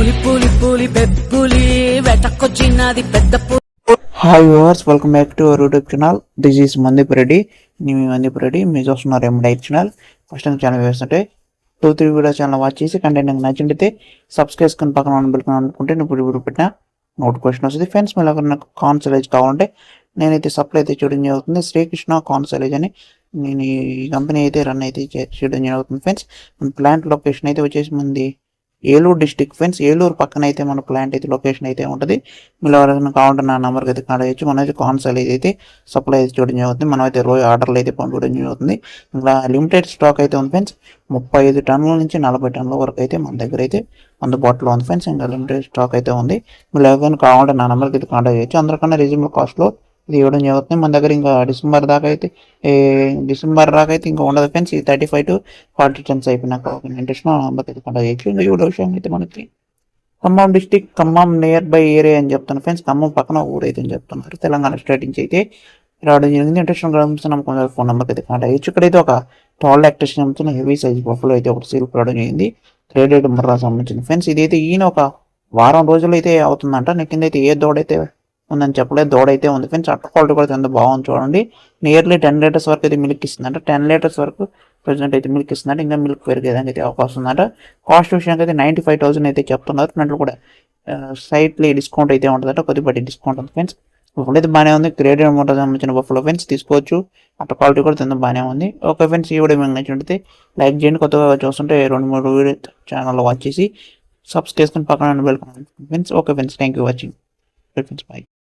పులి పులి పులి పెప్పులి వెటకొచ్చినది పెద్ద hi viewers welcome back to our YouTube channel this is Mandeep Reddy నేను మీ మందీప్ రెడ్డి మీరు చూస్తున్నారు my channel first time channel వేస్తుంటే two three video channel watch చేసి కంటెంట్ మీకు నచ్చినట్టయితే సబ్స్క్రైబ్ చేసుకుని పక్కన పెట్టుకుని అనుకుంటే నేను ఇప్పుడు ఇప్పుడు పెట్టిన నోటిఫికేషన్ వస్తుంది. ఫ్రెండ్స్ మళ్ళీ నాకు కాన్సలేజ్ కావాలంటే నేనైతే సప్లై అయితే చేయడం జరుగుతుంది. శ్రీకృష్ణ కాన్సలేజ్ అని నేను ఈ కంపెనీ అయితే రన్ అయితే చేయడం జరుగుతుంది. ఫ్రెండ్స్ ప్లాంట్ లొకేషన్ అయితే వచ్చేసి మంది ఏలూరు డిస్టిక్ ఫ్రెండ్స్ ఏలూరు పక్కన అయితే మన ప్లాంట్ అయితే లొకేషన్ అయితే ఉంటుంది. మీరు ఎవరైనా కావాలంటే నా నెంబర్కి అయితే కాల్ చేయొచ్చు. మనం అయితే కాన్సల్ అయితే సప్లై అయితే చూడడం జరుగుతుంది. మనమైతే రోజు ఆర్డర్లు అయితే పంపించడం జరుగుతుంది. ఇంకా లిమిటెడ్ స్టాక్ అయితే ఉంది ఫ్రెండ్స్ ముప్పై ఐదు టన్నుల నుంచి నలభై టన్నుల వరకు అయితే మన దగ్గర అయితే అందుబాటులో ఉంది ఫ్రెండ్స్ ఇంకా లిమిటెడ్ స్టాక్ అయితే ఉంది. మీరు ఎవరైనా కావాలంటే నా నెంబర్కి అయితే కాంటాక్ట్ చేయొచ్చు. అందరికన్నా రీజనబుల్ కాస్ట్లో ఇది ఇవ్వడం జరుగుతుంది. మన దగ్గర ఇంకా డిసెంబర్ దాకా అయితే ఏ డిసెంబర్ దాకా అయితే ఇంకా ఉండదు ఫ్రెండ్స్. ఈ thirty five to forty tons అయిపోయినాక ఒక ఇంట్రెస్ట్ నా నెంబర్కి చేయొచ్చు ఇంకా ఇవ్వడం విషయం అయితే మనకి Khammam district Khammam near by area అని చెప్తాను ఫ్రెండ్స్. ఖమ్మం పక్కన ఊరు అయితే అని చెప్తున్నారు. తెలంగాణ స్టేట్ నుంచి అయితే రావడం జరిగింది. ఇంట్రెస్ట్ నమ్మకం ఫోన్ నెంబర్కి అయితే కాంటాక్ట్ చేయొచ్చు ఇక్కడైతే ఒక టాల్ యాక్టేషన్ అమ్ముతున్న హెవీ సైజ్ బఫ్లో అయితే ఒకటి సీల్ రావడం జరిగింది. థ్రెడెడ్ ముర్రా సంబంధించిన ఫ్రెండ్స్. ఇదైతే ఈయన ఒక వారం రోజులు అయితే అవుతుందంట నెక్కిందైతే అయితే ఏ దోడైతే ఉందని చెప్పలేదు. దోడ అయితే ఉంది. ఫ్రెండ్స్ అట్ట క్వాలిటీ కూడా ఎంత బాగుంది చూడండి. నియర్లీ టెన్ లీటర్స్ వరకు అయితే మిల్క్ ఇస్తుందంట. టెన్ లీటర్స్ వరకు ప్రజెంట్ అయితే మిల్క్ ఇస్తుందంట. ఇంకా మిల్క్ పెరిగేదానికి అయితే అవకాశం ఉందంట. కాస్ట్ విషయానికి అయితే నైంటీ ఫైవ్ థౌసండ్ అయితే చెప్తున్నారు. ఫ్రెండ్లు కూడా సైట్లీ డిస్కౌంట్ అయితే ఉంటుందంట. కొద్దిపాటి డిస్కౌంట్ ఉంది ఫ్రెండ్స్ అయితే బాగానే ఉంది. గ్రేడెడ్ మోటార్ సంబంధించిన బఫ్లో ఫ్రెండ్స్ తీసుకోవచ్చు. అట్ట క్వాలిటీ కూడా తిందా బాగానే ఉంది. ఓకే ఫ్రెండ్స్ ఈ వీడియో మీకు నచ్చినట్లయితే లైక్ చేయండి. కొత్తగా చూస్తుంటే రెండు మూడు వీడియో ఛానల్లో వాచ్ చేసి సబ్స్క్రైబ్ చేసుకుని పక్కన వెళ్ళి friends okay friends thank you watching friends bye